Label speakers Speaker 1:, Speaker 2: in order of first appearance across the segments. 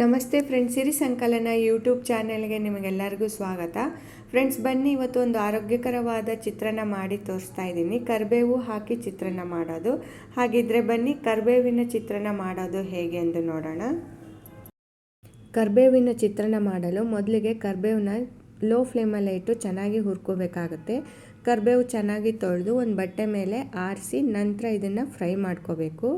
Speaker 1: ನಮಸ್ತೆ ಫ್ರೆಂಡ್ಸ್, ಸಿರಿ ಸಂಕಲನ ಯೂಟ್ಯೂಬ್ ಚಾನೆಲ್ಗೆ ನಿಮಗೆಲ್ಲರಿಗೂ ಸ್ವಾಗತ. ಫ್ರೆಂಡ್ಸ್, ಬನ್ನಿ, ಇವತ್ತು ಒಂದು ಆರೋಗ್ಯಕರವಾದ ಚಿತ್ರಾನ್ನ ಮಾಡಿ ತೋರಿಸ್ತಾ ಇದ್ದೀನಿ. ಕರಿಬೇವು ಹಾಕಿ ಚಿತ್ರಾನ್ನ ಮಾಡೋದು. ಹಾಗಿದ್ರೆ ಬನ್ನಿ, ಕರಿಬೇವಿನ ಚಿತ್ರಾನ್ನ ಮಾಡೋದು ಹೇಗೆ ಎಂದು ನೋಡೋಣ. ಕರಿಬೇವಿನ ಚಿತ್ರಾನ್ನ ಮಾಡಲು ಮೊದಲಿಗೆ ಕರಿಬೇವನ್ನ ಲೋ ಫ್ಲೇಮಲ್ಲಿ ಇಟ್ಟು ಚೆನ್ನಾಗಿ ಹುರ್ಕೋಬೇಕಾಗುತ್ತೆ. ಕರಿಬೇವು ಚೆನ್ನಾಗಿ ತೊಳೆದು ಒಂದು ಬಟ್ಟೆ ಮೇಲೆ ಆರಿಸಿ ನಂತರ ಇದನ್ನು ಫ್ರೈ ಮಾಡ್ಕೋಬೇಕು.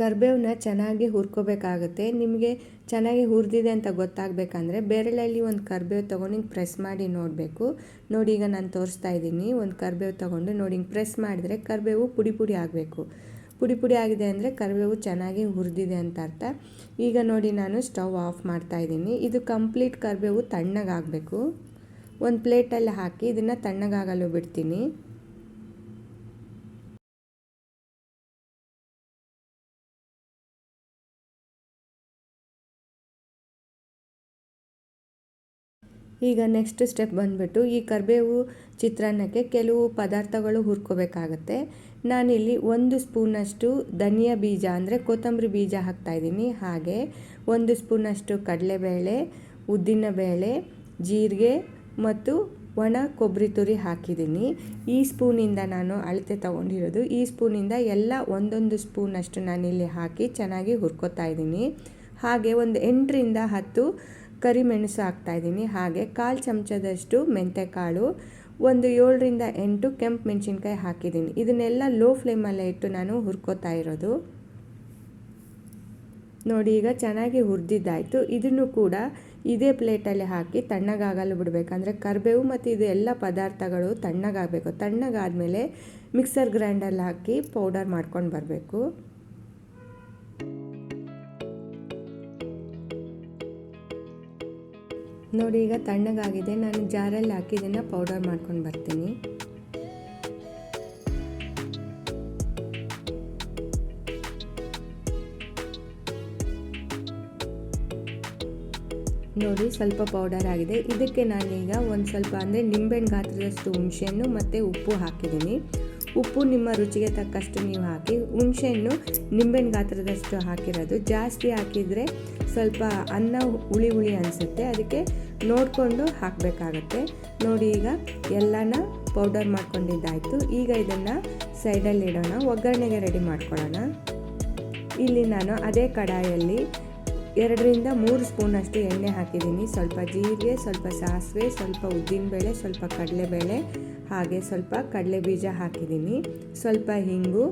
Speaker 1: ಕರ್ಬೇವನ್ನ ಚೆನ್ನಾಗಿ ಹುರ್ಕೋಬೇಕಾಗುತ್ತೆ. ನಿಮಗೆ ಚೆನ್ನಾಗಿ ಹುರಿದಿದೆ ಅಂತ ಗೊತ್ತಾಗಬೇಕಂದ್ರೆ ಬೆರಳಲ್ಲಿ ಒಂದು ಕರ್ಬೇವು ತೊಗೊಂಡು ಹಿಂಗೆ ಪ್ರೆಸ್ ಮಾಡಿ ನೋಡಬೇಕು. ನೋಡಿ ಈಗ ನಾನು ತೋರಿಸ್ತಾ ಇದ್ದೀನಿ. ಒಂದು ಕರ್ಬೇವು ತೊಗೊಂಡು ನೋಡಿ ಹಿಂಗೆ ಪ್ರೆಸ್ ಮಾಡಿದರೆ ಕರ್ಬೇವು ಪುಡಿ ಪುಡಿ ಆಗಬೇಕು. ಪುಡಿ ಪುಡಿ ಆಗಿದೆ ಅಂದರೆ ಕರಿಬೇವು ಚೆನ್ನಾಗಿ ಹುರಿದಿದೆ ಅಂತ ಅರ್ಥ. ಈಗ ನೋಡಿ ನಾನು ಸ್ಟವ್ ಆಫ್ ಮಾಡ್ತಾ ಇದ್ದೀನಿ. ಇದು ಕಂಪ್ಲೀಟ್ ಕರಿಬೇವು ತಣ್ಣಗಾಗಬೇಕು. ಒಂದು ಪ್ಲೇಟಲ್ಲಿ ಹಾಕಿ ಇದನ್ನು ತಣ್ಣಗಾಗಲು ಬಿಡ್ತೀನಿ. ಈಗ ನೆಕ್ಸ್ಟ್ ಸ್ಟೆಪ್ ಬಂದುಬಿಟ್ಟು ಈ ಕರಿಬೇವು ಚಿತ್ರಾನ್ನಕ್ಕೆ ಕೆಲವು ಪದಾರ್ಥಗಳು ಹುರ್ಕೋಬೇಕಾಗತ್ತೆ. ನಾನಿಲ್ಲಿ ಒಂದು ಸ್ಪೂನಷ್ಟು ಧನಿಯಾ ಬೀಜ ಅಂದರೆ ಕೊತ್ತಂಬರಿ ಬೀಜ ಹಾಕ್ತಾಯಿದ್ದೀನಿ ಹಾಗೆ ಒಂದು ಸ್ಪೂನಷ್ಟು ಕಡಲೆಬೇಳೆ ಉದ್ದಿನಬೇಳೆ ಜೀರಿಗೆ ಮತ್ತು ಒಣ ಕೊಬ್ಬರಿ ತುರಿ ಹಾಕಿದ್ದೀನಿ. ಈ ಸ್ಪೂನಿಂದ ನಾನು ಅಳತೆ ತೊಗೊಂಡಿರೋದು. ಈ ಸ್ಪೂನಿಂದ ಎಲ್ಲ ಒಂದೊಂದು ಸ್ಪೂನಷ್ಟು ನಾನಿಲ್ಲಿ ಹಾಕಿ ಚೆನ್ನಾಗಿ ಹುರ್ಕೋತಾ ಇದ್ದೀನಿ. ಹಾಗೆ ಒಂದು ಎಂಟರಿಂದ ಹತ್ತು ಕರಿಮೆಣಸು ಹಾಕ್ತಾಯಿದ್ದೀನಿ. ಹಾಗೆ ಕಾಲು ಚಮಚದಷ್ಟು ಮೆಂತ್ಯಕಾಳು ಒಂದು ಏಳರಿಂದ ಎಂಟು ಕೆಂಪು ಮೆಣಸಿನ್ಕಾಯಿ ಹಾಕಿದ್ದೀನಿ. ಇದನ್ನೆಲ್ಲ ಲೋ ಫ್ಲೇಮಲ್ಲೇ ಇಟ್ಟು ನಾನು ಹುರ್ಕೋತಾ ಇರೋದು. ನೋಡಿ, ಈಗ ಚೆನ್ನಾಗಿ ಹುರಿದಿದ್ದಾಯಿತು. ಇದನ್ನು ಕೂಡ ಇದೇ ಪ್ಲೇಟಲ್ಲಿ ಹಾಕಿ ತಣ್ಣಗಾಗಲು ಬಿಡಬೇಕಂದ್ರೆ ಕರಿಬೇವು ಮತ್ತು ಇದು ಎಲ್ಲ ಪದಾರ್ಥಗಳು ತಣ್ಣಗಾಗಬೇಕು. ತಣ್ಣಗಾದಮೇಲೆ ಮಿಕ್ಸರ್ ಗ್ರೈಂಡಲ್ಲಿ ಹಾಕಿ ಪೌಡರ್ ಮಾಡ್ಕೊಂಡು ಬರಬೇಕು. ನೋಡಿ, ಈಗ ತಣ್ಣಗಾಗಿದೆ. ನಾನು ಜಾರಲ್ಲಿ ಹಾಕಿ ಇದನ್ನು ಪೌಡರ್ ಮಾಡ್ಕೊಂಡು ಬರ್ತೀನಿ. ನೋಡಿ, ಸ್ವಲ್ಪ ಪೌಡರ್ ಆಗಿದೆ. ಇದಕ್ಕೆ ನಾನೀಗ ಒಂದು ಸ್ವಲ್ಪ ಅಂದರೆ ನಿಂಬೆಹಣ್ಣು ಗಾತ್ರದಷ್ಟು ಹುಣಸೆಹಣ್ಣು ಮತ್ತು ಉಪ್ಪು ಹಾಕಿದ್ದೀನಿ. ಉಪ್ಪು ನಿಮ್ಮ ರುಚಿಗೆ ತಕ್ಕಷ್ಟು ನೀವು ಹಾಕಿ, ಹುಣಸೆಹಣ್ಣು ನಿಂಬೆಹಣ್ಣು ಗಾತ್ರದಷ್ಟು ಹಾಕಿರೋದು. ಜಾಸ್ತಿ ಹಾಕಿದರೆ ಸ್ವಲ್ಪ ಅನ್ನ ಹುಳಿ ಹುಳಿ ಅನಿಸುತ್ತೆ. ಅದಕ್ಕೆ ನೋಡಿಕೊಂಡು ಹಾಕಬೇಕಾಗತ್ತೆ. ನೋಡಿ ಈಗ ಎಲ್ಲನ ಪೌಡರ್ ಮಾಡ್ಕೊಂಡಿದ್ದಾಯಿತು. ಈಗ ಇದನ್ನು ಸೈಡಲ್ಲಿ ಇಡೋಣ. ಒಗ್ಗರಣೆಗೆ ರೆಡಿ ಮಾಡ್ಕೊಳ್ಳೋಣ. ಇಲ್ಲಿ ನಾನು ಅದೇ ಕಡಾಯಲ್ಲಿ ಎರಡರಿಂದ ಮೂರು ಸ್ಪೂನಷ್ಟು ಎಣ್ಣೆ ಹಾಕಿದ್ದೀನಿ. ಸ್ವಲ್ಪ ಜೀರಿಗೆ, ಸ್ವಲ್ಪ ಸಾಸಿವೆ, ಸ್ವಲ್ಪ ಉದ್ದಿನಬೇಳೆ ಸ್ವಲ್ಪ ಕಡಲೆಬೇಳೆ ಹಾಗೆ ಸ್ವಲ್ಪ ಕಡಲೆ ಬೀಜ ಹಾಕಿದ್ದೀನಿ. ಸ್ವಲ್ಪ ಹಿಂಗು,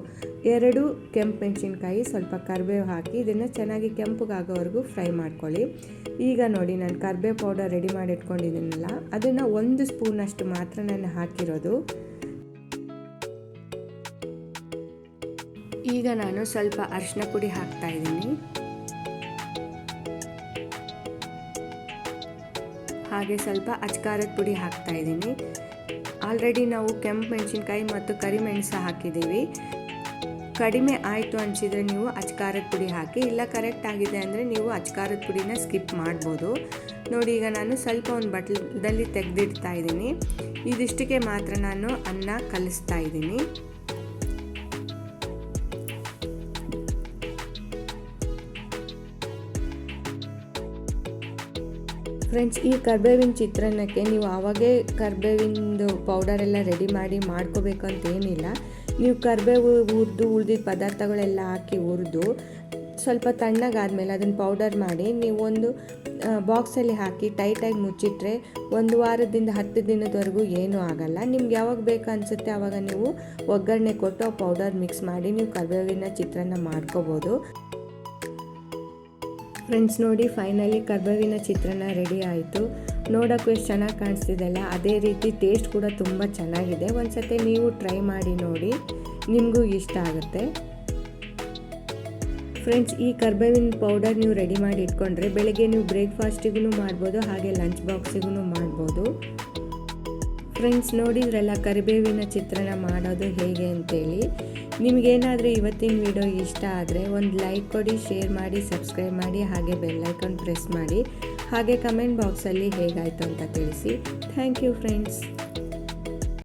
Speaker 1: ಎರಡು ಕೆಂಪು ಮೆಣಸಿನ್ಕಾಯಿ, ಸ್ವಲ್ಪ ಕರಿಬೇವು ಹಾಕಿ ಇದನ್ನು ಚೆನ್ನಾಗಿ ಕೆಂಪುಗಾಗೋವರೆಗೂ ಫ್ರೈ ಮಾಡ್ಕೊಳ್ಳಿ. ಈಗ ನೋಡಿ, ನಾನು ಕರಿಬೇವು ಪೌಡರ್ ರೆಡಿ ಮಾಡಿ ಇಟ್ಕೊಂಡಿದ್ದೀನಲ್ಲ ಅದನ್ನು ಒಂದು ಸ್ಪೂನಷ್ಟು ಮಾತ್ರ ನಾನು ಹಾಕಿರೋದು. ಈಗ ನಾನು ಸ್ವಲ್ಪ ಅರಿಶಿನ ಪುಡಿ ಹಾಕ್ತಾ ಇದ್ದೀನಿ. ಹಾಗೆ ಸ್ವಲ್ಪ ಅಚ್ಕಾರದ ಪುಡಿ ಹಾಕ್ತಾ ಇದ್ದೀನಿ. ಆಲ್ರೆಡಿ ನಾವು ಕೆಂಪು ಮೆಣಸಿನ್ಕಾಯಿ ಮತ್ತು ಕರಿಮೆಣಸು ಹಾಕಿದ್ದೀವಿ. ಕಡಿಮೆ ಆಯಿತು ಅನಿಸಿದರೆ ನೀವು ಅಚ್ಕಾರದ ಪುಡಿ ಹಾಕಿ, ಇಲ್ಲ ಕರೆಕ್ಟ್ ಆಗಿದೆ ಅಂದರೆ ನೀವು ಅಚ್ಕಾರದ ಪುಡಿನ ಸ್ಕಿಪ್ ಮಾಡ್ಬೋದು. ನೋಡಿ, ಈಗ ನಾನು ಸ್ವಲ್ಪ ಒಂದು ಬಟ್ಲದಲ್ಲಿ ತೆಗೆದಿಡ್ತಾ ಇದ್ದೀನಿ. ಇದಿಷ್ಟಕ್ಕೆ ಮಾತ್ರ ನಾನು ಅನ್ನ ಕಲಿಸ್ತಾ ಇದ್ದೀನಿ. ಫ್ರೆಂಡ್ಸ್ ಈ ಕರ್ಬೇವಿನ ಚಿತ್ರಾನ್ನಕ್ಕೆ ನೀವು ಆವಾಗೇ ಕರ್ಬೇವಿಂದು ಎಲ್ಲ ರೆಡಿ ಮಾಡಿ ಮಾಡ್ಕೋಬೇಕು ಅಂತ ಏನಿಲ್ಲ. ನೀವು ಕರ್ಬೇವು ಹುರಿದು ಉಳಿದಿದ್ದ ಪದಾರ್ಥಗಳೆಲ್ಲ ಹಾಕಿ ಹುರಿದು, ಸ್ವಲ್ಪ ತಣ್ಣಗಾದಮೇಲೆ ಅದನ್ನು ಪೌಡರ್ ಮಾಡಿ ನೀವು ಒಂದು ಬಾಕ್ಸಲ್ಲಿ ಹಾಕಿ ಟೈಟಾಗಿ ಮುಚ್ಚಿಟ್ರೆ ಒಂದು ವಾರದಿಂದ ಹತ್ತು ದಿನದವರೆಗೂ ಏನೂ ಆಗಲ್ಲ. ನಿಮ್ಗೆ ಯಾವಾಗ ಬೇಕು ಅನಿಸುತ್ತೆ ಆವಾಗ ನೀವು ಒಗ್ಗರಣೆ ಕೊಟ್ಟು ಪೌಡರ್ ಮಿಕ್ಸ್ ಮಾಡಿ ನೀವು ಕರ್ಬೇವಿನ ಚಿತ್ರಾನ್ನ ಮಾಡ್ಕೋಬೋದು. ಫ್ರೆಂಡ್ಸ್ ನೋಡಿ ಫೈನಲಿ ಕರ್ಬೇವಿನ ಚಿತ್ರಾನ್ನ ರೆಡಿ ಆಯಿತು. ನೋಡೋಕ್ಕೂ ಎಷ್ಟು ಚೆನ್ನಾಗಿ ಕಾಣಿಸ್ತಿದೆಯಲ್ಲ ಅದೇ ರೀತಿ ಟೇಸ್ಟ್ ಕೂಡ ತುಂಬ ಚೆನ್ನಾಗಿದೆ. ಒಂದು ಸತಿ ನೀವು ಟ್ರೈ ಮಾಡಿ ನೋಡಿ, ನಿಮಗೂ ಇಷ್ಟ ಆಗುತ್ತೆ. ಫ್ರೆಂಡ್ಸ್, ಈ ಕರ್ಬೇವಿನ ಪೌಡರ್ ನೀವು ರೆಡಿ ಮಾಡಿ ಇಟ್ಕೊಂಡ್ರೆ ಬೆಳಗ್ಗೆ ನೀವು ಬ್ರೇಕ್ಫಾಸ್ಟಿಗೂ ಮಾಡ್ಬೋದು, ಹಾಗೆ ಲಂಚ್ ಬಾಕ್ಸಿಗೂ ಮಾಡ್ಬೋದು. ಫ್ರೆಂಡ್ಸ್ ನೋಡಿದ್ರಲ್ಲ ಕರಿಬೇವಿನ ಚಿತ್ರಾನ್ನ ಮಾಡೋದು ಹೇಗೆ ಅಂತೇಳಿ. ನಿಮಗೇನಾದರೂ ಇವತ್ತಿನ ವಿಡಿಯೋ ಇಷ್ಟ ಆದರೆ ಒಂದು ಲೈಕ್ ಕೊಡಿ, ಶೇರ್ ಮಾಡಿ, ಸಬ್ಸ್ಕ್ರೈಬ್ ಮಾಡಿ, ಹಾಗೆ ಬೆಲ್ಲೈಕನ್ ಪ್ರೆಸ್ ಮಾಡಿ. ಹಾಗೆ ಕಮೆಂಟ್ ಬಾಕ್ಸಲ್ಲಿ ಹೇಗಾಯಿತು ಅಂತ ತಿಳಿಸಿ. Thank you friends.